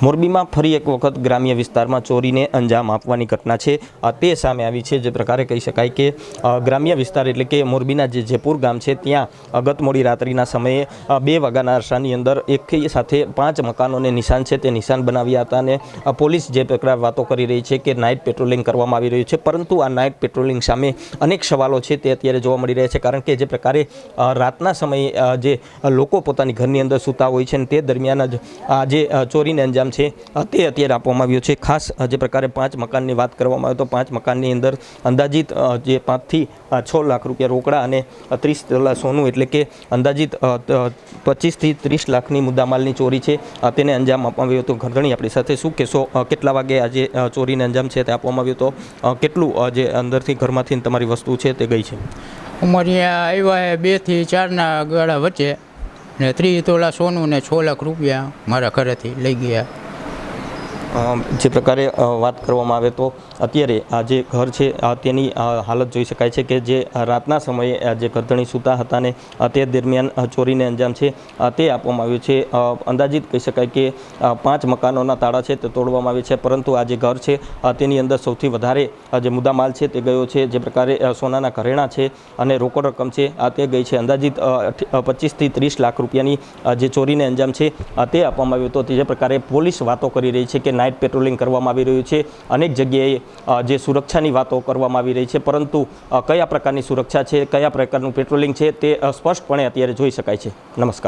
મોરબીમાં ફરી એક વખત ગ્રામ્ય વિસ્તારમાં ચોરીને અંજામ આપવાની ઘટના છે. તે સામે આવી છે, જે પ્રકારે કહી શકાય કે ગ્રામ્ય વિસ્તાર એટલે કે મોરબીના જે જયપુર ગામ છે, ત્યાં ગત મોડી રાત્રિના સમયે બે વાગ્યાના અરસાની અંદર એક સાથે પાંચ મકાનોને નિશાન છે, તે નિશાન બનાવ્યા હતા અને પોલીસ જે પ્રકાર વાતો કરી રહી છે કે નાઇટ પેટ્રોલિંગ કરવામાં આવી રહ્યું છે, પરંતુ આ નાઇટ પેટ્રોલિંગ સામે અનેક સવાલો છે તે અત્યારે જોવા મળી રહ્યા છે, કારણ કે જે પ્રકારે રાતના સમયે જે લોકો પોતાની ઘરની અંદર સૂતા હોય છે તે દરમિયાન જ આ જે ચોરીને અંજામ છે અ, તે અત્યારે આપવામાં આવ્યો છે. ખાસ જે પ્રકારે પાંચ મકાનની વાત કરવામાં આવે તો પાંચ મકાનની અંદર અંદાજિત જે પાંચથી છ લાખ રૂપિયા રોકડા અને ત્રીસ સોનું એટલે કે અંદાજિત પચીસથી ત્રીસ લાખની મુદ્દામાલની ચોરી છે. તેને અંજામ આપવામાં આવ્યો હતો. ઘરધણી આપણી સાથે શું અ, કેટલા વાગે આજે ચોરીને અંજામ છે તે આપવામાં આવ્યો તો? કેટલું જે અંદરથી ઘરમાંથી તમારી વસ્તુ છે તે ગઈ છે? અમારી આવ્યા બેથી ચારના ગાળા વચ્ચે ને ત્રીસ તોલા સોનું ને છ લાખ રૂપિયા મારા ઘરેથી લઈ ગયા. જે પ્રકારે વાત કરવામાં આવે તો અત્યારે આ જે ઘર છે તેની હાલત જોઈ શકાય છે કે જે રાતના સમયે આ જે ગરધણી સૂતા હતા ને તે દરમિયાન ચોરીને અંજામ છે. તે આપવામાં આવ્યું છે. અંદાજિત કહી શકાય કે પાંચ મકાનોના તાળા છે તે તોડવામાં આવે છે, પરંતુ આ જે ઘર છે તેની અંદર સૌથી વધારે જે મુદ્દામાલ છે તે ગયો છે, જે પ્રકારે સોનાના ઘરેણાં છે અને રોકડ રકમ છે, આ તે ગઈ છે. અંદાજિત પચીસથી ત્રીસ લાખ રૂપિયાની જે ચોરીને અંજામ છે તે આપવામાં આવ્યું હતો તે જે પ્રકારે પોલીસ વાતો કરી રહી છે કે નાઇટ પેટ્રોલિંગ કરવામાં આવી રહ્યું છે. અનેક જગ્યાએ જે સુરક્ષાની વાતો કરવામાં આવી રહી છે. પરંતુ કયા પ્રકારની સુરક્ષા છે, કયા પ્રકારનું પેટ્રોલિંગ છે તે સ્પષ્ટપણે અત્યારે જોઈ શકાય છે. નમસ્કાર.